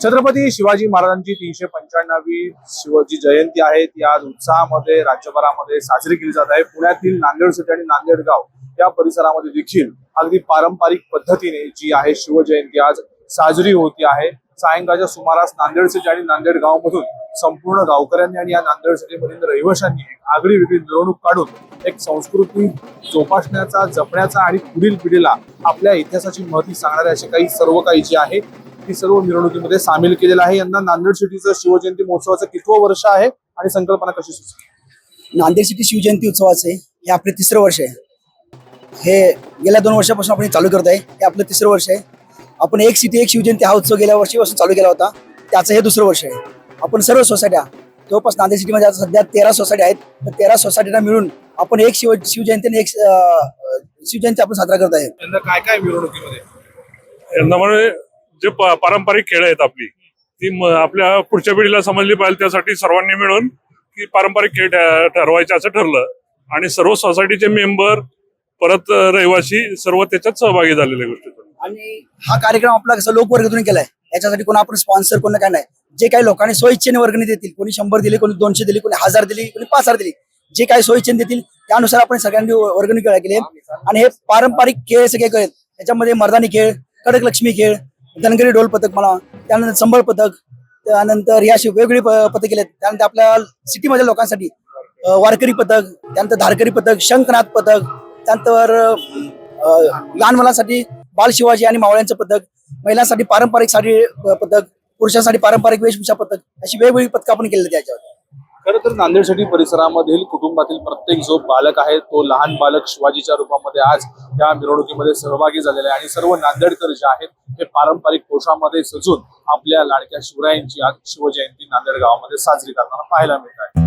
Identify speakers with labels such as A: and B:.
A: छत्रपती शिवाजी महाराजांची तीनशे पंच्याण्णवी शिवाजी जयंती आहे. ती आज उत्साहामध्ये राज्यभरामध्ये साजरी केली जात आहे. पुण्यातील नांदेड सिटी आणि नांदेड गाव या परिसरामध्ये देखील अगदी पारंपरिक पद्धतीने जी आहे शिवजयंती आज साजरी होती आहे. सायंकाळच्या सुमारास नांदेड सिटी आणि नांदेड गाव मधून संपूर्ण गावकऱ्यांनी आणि या नांदेड सिटीमधील रहिवाशांनी एक आगळी वेगळी मिरवणूक काढून एक संस्कृती जोपासण्याचा जपण्याचा आणि पुढील पिढीला आपल्या इतिहासाची महती सांगणारे असे काही सर्व काही जे आहे ती सर्व मिरवणुकीमध्ये सामील केलेलं आहे. यंदा नांदेड सिटीचं शिवजयंती महोत्सवाचं कितवं वर्ष आहे आणि संकल्पना कशी सुचली
B: नांदेड सिटी शिवजयंती उत्सवाचे हे आपले तिसरं वर्ष आहे. हे गेल्या दोन वर्षापासून आपण चालू करत आहे. हे आपलं तिसरं वर्ष आहे. आपण एक सिटी एक शिवजयंती हा उत्सव गेल्या वर्षीपासून चालू केला होता. त्याचं हे दुसरं वर्ष आहे. आपण सर्व सोसायट्या जवळपास नांदेड सिटीमध्ये आता सध्या तेरा सोसायटी आहेत. तर तेरा सोसायटीना मिळून आपण एक शिव शिवजयंती आणि एक शिवजयंती आपण साजरा करत आहे.
A: यंदा काय काय मिरवणुकीमध्ये?
C: यंदा म्हणजे जे पारंपरिक खेळ आहेत आपली ती आपल्या पुढच्या पिढीला समजली पाहिजे त्यासाठी सर्वांनी मिळून की पारंपरिक खेळ ठरवायचे असं ठरलं. आणि सर्व सोसायटीचे मेंबर परत रहिवासी सर्व त्याच्यात सहभागी झालेल्या गोष्टी.
B: आणि हा कार्यक्रम आपला कसं लोकवर्गतून केलाय? याच्यासाठी कोण आपण स्पॉन्सर कोण काय नाही. जे काही लोकांनी स्वइच्छेने वर्गणी देतील कोणी शंभर दिली कोणी दोनशे दिली कोणी हजार दिली कोणी पाच हजार दिली जे काही स्वइच्छेने देतील त्यानुसार आपण सगळ्यांनी वर्गणी केली आणि हे पारंपरिक खेळ सगळे खेळ याच्यामध्ये त्याच्यामध्ये मर्दानी खेळ कडक लक्ष्मी खेळ धनगरी ढोल पथक म्हणा त्यानंतर संबळ पथक त्यानंतर या अशी वेगवेगळी प- पथक केलेत. त्यानंतर आपल्या सिटीमधल्या लोकांसाठी वारकरी पथक त्यानंतर धारकरी पथक शंखनाथ पथक त्यानंतर लहान मुलांसाठी बाल शिवाजी आणि मावळ्यांचं पथक महिलांसाठी पारंपरिक साडी पथक पुरुषांसाठी पारंपरिक वेशभूषा पथक अशी वेगवेगळी पथकं आपण केलेली त्याच्यावर
A: तर नांदेडसाठी परिसरामधील कुटुंबातील प्रत्येक जो बालक आहे तो लहान बालक शिवाजीच्या रूपामध्ये आज या मिरवणुकीमध्ये सहभागी झालेला आहे. आणि सर्व नांदेडकर जे आहेत हे पारंपरिक पोषामध्ये सजून आपल्या लाडक्या शिवरायांची आज शिवजयंती नांदेड गावामध्ये साजरी करताना पाहायला मिळत आहे.